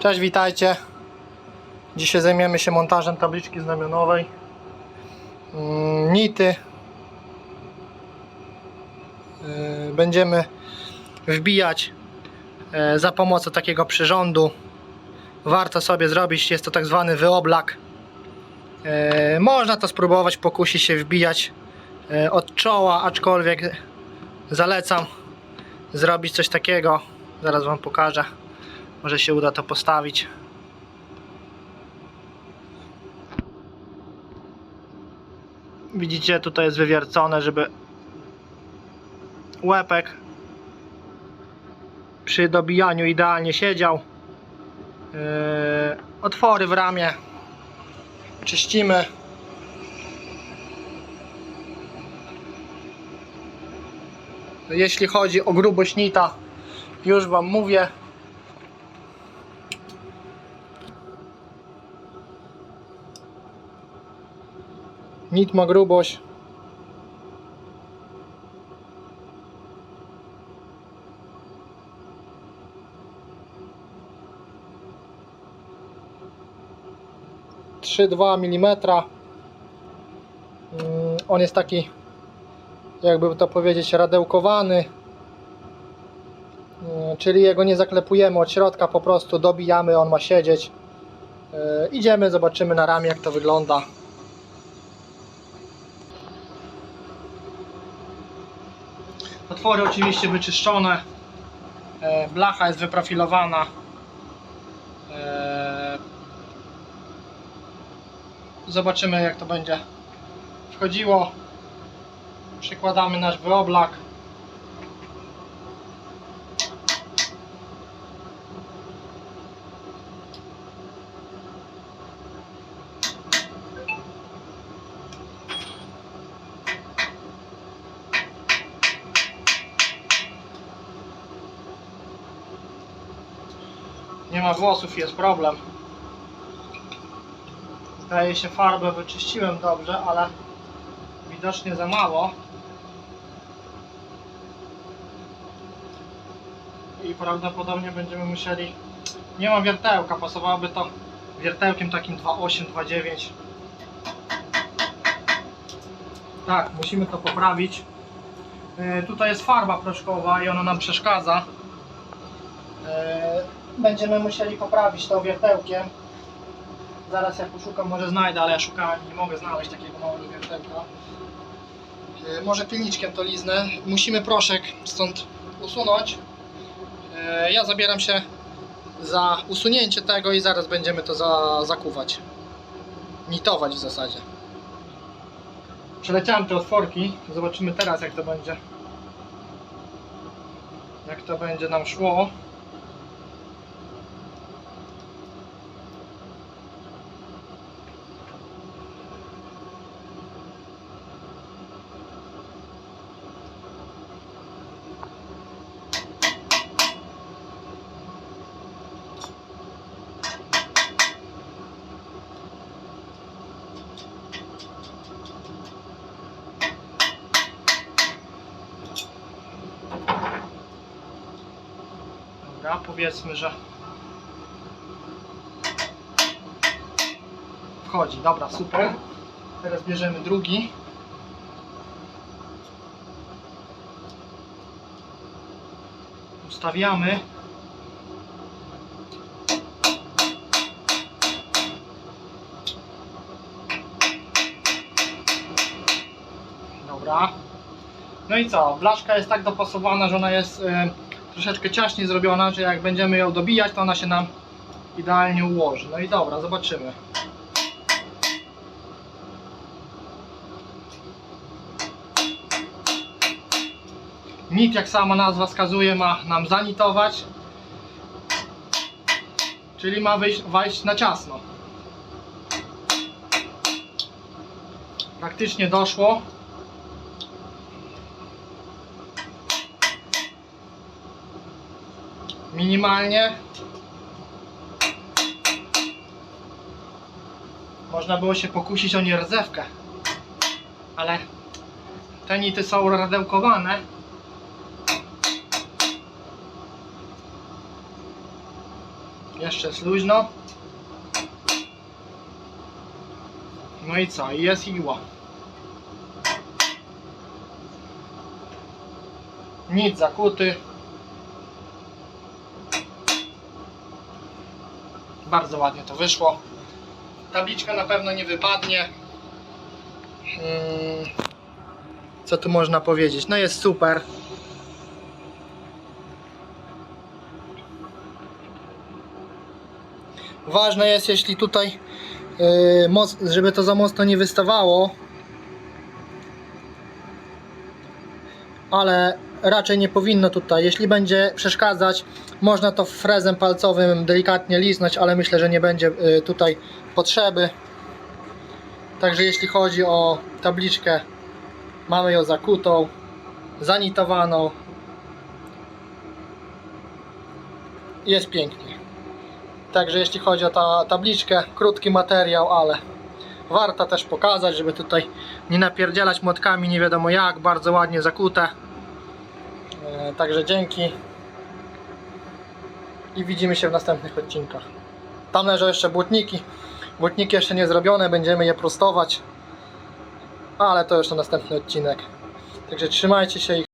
Cześć, witajcie. Dzisiaj zajmiemy się montażem tabliczki znamionowej. Mm, Nity. Yy, Będziemy wbijać e, za pomocą takiego przyrządu. Warto sobie zrobić, jest to tak zwany wyoblak. E, Można to spróbować, pokusić się wbijać od czoła, aczkolwiek zalecam zrobić coś takiego. Zaraz Wam pokażę. Może się uda to postawić. Widzicie, tutaj jest wywiercone, żeby łepek przy dobijaniu idealnie siedział. Yy, otwory w ramie czyścimy. Jeśli chodzi o grubość nita, już Wam mówię. Nit ma grubość trzy dwa. Mm, On jest taki, jakby to powiedzieć, radełkowany. Mm, Czyli jego nie zaklepujemy od środka, po prostu dobijamy, on ma siedzieć. Yy, Idziemy, zobaczymy na ramię jak to wygląda. Otwory oczywiście wyczyszczone. E, Blacha jest wyprofilowana. E, Zobaczymy jak to będzie wchodziło. Przykładamy nasz wyoblak. Nie ma włosów, jest problem. Zdaje się farbę wyczyściłem dobrze, ale widocznie za mało. I prawdopodobnie będziemy musieli... Nie ma wiertełka, pasowałoby to wiertełkiem takim 2.8, 2.9. Tak, musimy to poprawić. Yy, tutaj jest farba proszkowa i ona nam przeszkadza. Yy, będziemy musieli poprawić to wiertełkiem. Zaraz jak poszukam, może znajdę, ale ja szukałem i nie mogę znaleźć takiego małego wiertełka. Yy, Może pilniczkiem to liznę. Musimy proszek stąd usunąć. Yy, Ja zabieram się za usunięcie tego i zaraz będziemy to za, zakuwać. Nitować w zasadzie. Przeleciałem te otworki. Zobaczymy teraz jak to będzie. Jak to będzie nam szło. Dobra, powiedzmy, że wchodzi. Dobra, super. Teraz bierzemy drugi. Ustawiamy. Dobra. No i co? Blaszka jest tak dopasowana, że ona jest y, troszeczkę ciaśniej zrobiona, że jak będziemy ją dobijać, to ona się nam idealnie ułoży. No i dobra, zobaczymy. Nit, jak sama nazwa wskazuje, ma nam zanitować, czyli ma wyjść, wejść na ciasno. Praktycznie doszło. Minimalnie. Można było się pokusić o nierdzewkę, ale te nity są radełkowane. Jeszcze jest luźno. No i co? Jest igła. Nic zakuty. Bardzo ładnie to wyszło. Tabliczka na pewno nie wypadnie. Mm, Co tu można powiedzieć? No jest super. Ważne jest, jeśli tutaj, moc, żeby to za mocno nie wystawało, ale raczej nie powinno tutaj. Jeśli będzie przeszkadzać, można to frezem palcowym delikatnie liznąć, ale myślę, że nie będzie y, tutaj potrzeby. Także jeśli chodzi o tabliczkę, mamy ją zakutą, zanitowaną. Jest pięknie. Także jeśli chodzi o ta tabliczkę, krótki materiał, ale warto też pokazać, żeby tutaj nie napierdzielać młotkami nie wiadomo jak, bardzo ładnie zakute. E, Także dzięki i widzimy się w następnych odcinkach. Tam leżą jeszcze błotniki. Błotniki jeszcze nie zrobione, będziemy je prostować, ale to już to następny odcinek. Także trzymajcie się i